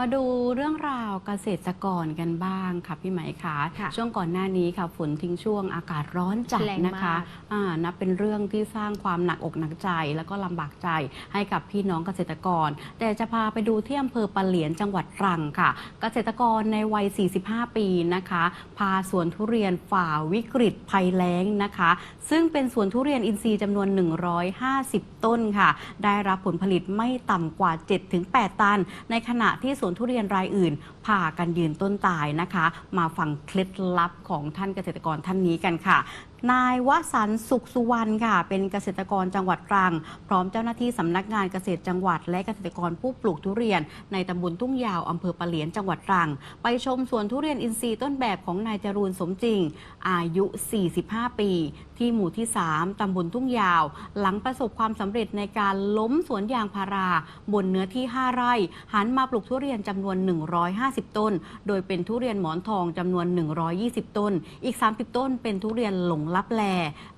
มาดูเรื่องราวเกษตรกรกันบ้างค่ะพี่ไหมคะค่ะช่วงก่อนหน้านี้ค่ะฝนทิ้งช่วงอากาศร้อนจัดแรงนะคะมากอ่านับเป็นเรื่องที่สร้างความหนักอกหนักใจ แล้วก็ลำบากใจให้กับพี่น้องเกษตรกร แต่จะพาไปดูที่อำเภอปะเหลียนจังหวัดตรังค่ะ เกษตรกรในวัย 45 ปีนะคะ พาสวนทุเรียนฝ่าวิกฤตภัยแล้งนะคะ ซึ่งเป็นสวนทุเรียนอินทรีย์จำนวน 150 ต้นค่ะ ได้รับผลผลิตไม่ต่ำกว่า 7-8 ตัน ในขณะที่สวนทุเรียนรายอื่นพากันยืนต้นตายนะคะ มาฟังเคล็ดลับของท่านเกษตรกรท่านนี้กันค่ะ นายวสันสุขสุวรรณค่ะ เป็นเกษตรกรจังหวัดตรัง พร้อมเจ้าหน้าที่สำนักงานเกษตรจังหวัด และเกษตรกรผู้ปลูกทุเรียน ในตำบลทุ่งยาวอำเภอปะเหลียนจังหวัดตรัง ไปชมสวนทุเรียนอินทรีย์ต้นแบบของนายจรูนสมจริง อายุ 45 ปี ที่หมู่ที่ 3 ตำบลทุ่งยาว หลังประสบความสำเร็จในการล้มสวนยางพารา บนเนื้อที่ 5 ไร่ หันมาปลูกทุเรียนจำนวน 150 ต้น โดยเป็นทุเรียนหมอนทองจำนวน 120 ต้น อีก 30 ต้นเป็นทุเรียนหลงลับแล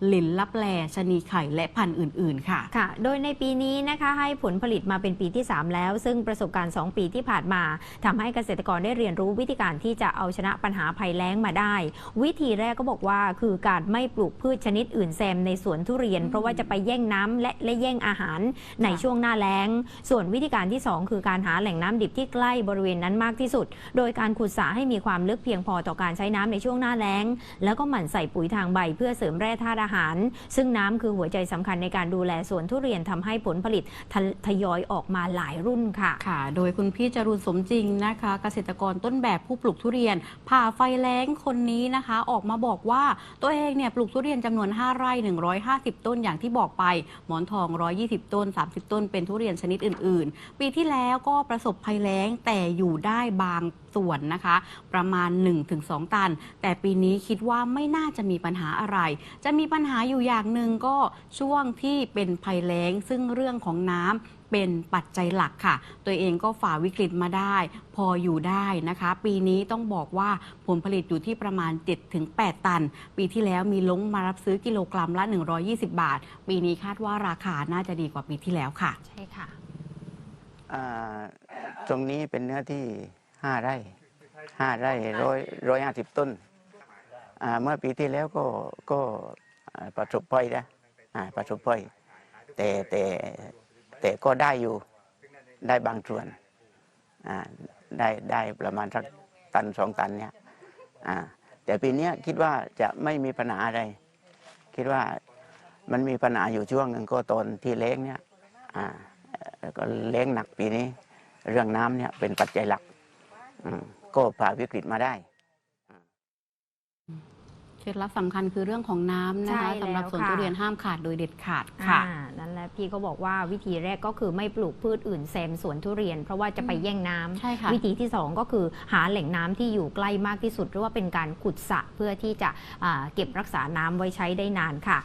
หลินลับแลชนีไข่และพันธุ์อื่น ๆ ค่ะ ค่ะ โดยในปีนี้นะคะให้ผลผลิตมาเป็นปีที่ 3 แล้ว ซึ่งประสบการณ์ 2 ปีที่ผ่านมาทำให้เกษตรกรได้เรียนรู้วิธีการที่จะเอาชนะปัญหาภัยแล้งมาได้ วิธีแรกก็บอกว่าคือการไม่ปลูกพืชชนิดอื่นแซมในสวนทุเรียน เพราะว่าจะไปแย่งน้ำและและแย่งอาหารในช่วงหน้าแล้ง ส่วนวิธีการที่ 2 คือการหาแหล่งน้ำดิบที่ใกล้บริเวณนั้นมากที่สุด โดยการขุดสระให้มีความลึกเพียงพอต่อการใช้น้ำในช่วงหน้าแล้ง แล้วก็หมั่นใส่ปุ๋ยทางใบเพื่อเสริมแร่ธาตุอาหาร ซึ่งน้ำคือหัวใจสำคัญในการดูแลสวนทุเรียนทำให้ผลผลิตททยอยออกมาหลายรุ่นค่ะค่ะ โดยคุณพี่จรูนสมจริงนะคะ เกษตรกรต้นแบบผู้ปลูกทุเรียนผ่าไฟแล้งคนนี้นะคะ ออกมาบอกว่าตัวเองเนี่ยปลูกทุเรียนจำนวน 5 ไร่ 150 ต้นอย่างที่บอกไป หมอนทอง 120 ต้น 30 ต้น เป็นทุเรียนชนิดอื่น ๆ ปีที่แล้วก็ประสบภัยแล้งแต่อยู่ได้บางส่วนนะคะ ประมาณ 1-2 ตัน แต่ปีนี้คิดว่าไม่น่าจะมีปัญหาอะไรจะมีปัญหาอยู่อย่างหนึ่งก็ช่วงที่เป็นภัยแล้ง ซึ่งเรื่องของน้ำเป็นปัจจัยหลักค่ะ ตัวเองก็ฝ่าวิกฤตมาได้ พออยู่ได้นะคะ ปีนี้ต้องบอกว่าผลผลิตอยู่ที่ประมาณ 7-8 ตัน ปีที่แล้วมีลงมารับซื้อกิโลกรัมละ 120 บาท ปีนี้คาดว่าราคาน่าจะดีกว่าปีที่แล้วค่ะ ใช่ค่ะ อ่าตรงนี้เป็นเนื้อที่ห้าไร่ห้าไร่ร้อยร้อยห้าสิบต้นอ่า เมื่อปีที่แล้วก็ก็ประสบภัยนะประสบภัยแต่แต่แต่ก็ได้อยู่ได้บางส่วนได้ได้ประมาณสักตันสองตันเนี่ยแต่ปีนี้คิดว่าจะไม่มีปัญหาอะไร คิดว่ามันมีปัญหาอยู่ช่วงหนึ่งก็ตอนที่เล้งเนี่ยแล้วก็เล้งหนักปีนี้ เรื่องน้ำเนี่ยเป็นปัจจัยหลักก็ผ่าวิกฤตมาได้ เคล็ดลับสำคัญคือเรื่องของน้ำนะใช่คะสำหรับแล้วสวนค่ะ ทุเรียนห้ามขาดโดยเด็ดขาดค่ะ อ่านั่นแหละพี่ก็บอกว่าวิธีแรกก็คือไม่ปลูกพืชอื่นแซมสวนทุเรียน เพราะว่าจะไปแย่งน้ำใช่ค่ะ วิธีที่2ก็คือหาแหล่งน้ำที่อยู่ใกล้มากที่สุด หรือว่าเป็นการขุดสระเพื่อที่จะอ่าเก็บรักษาน้ำไว้ใช้ได้นานค่ะ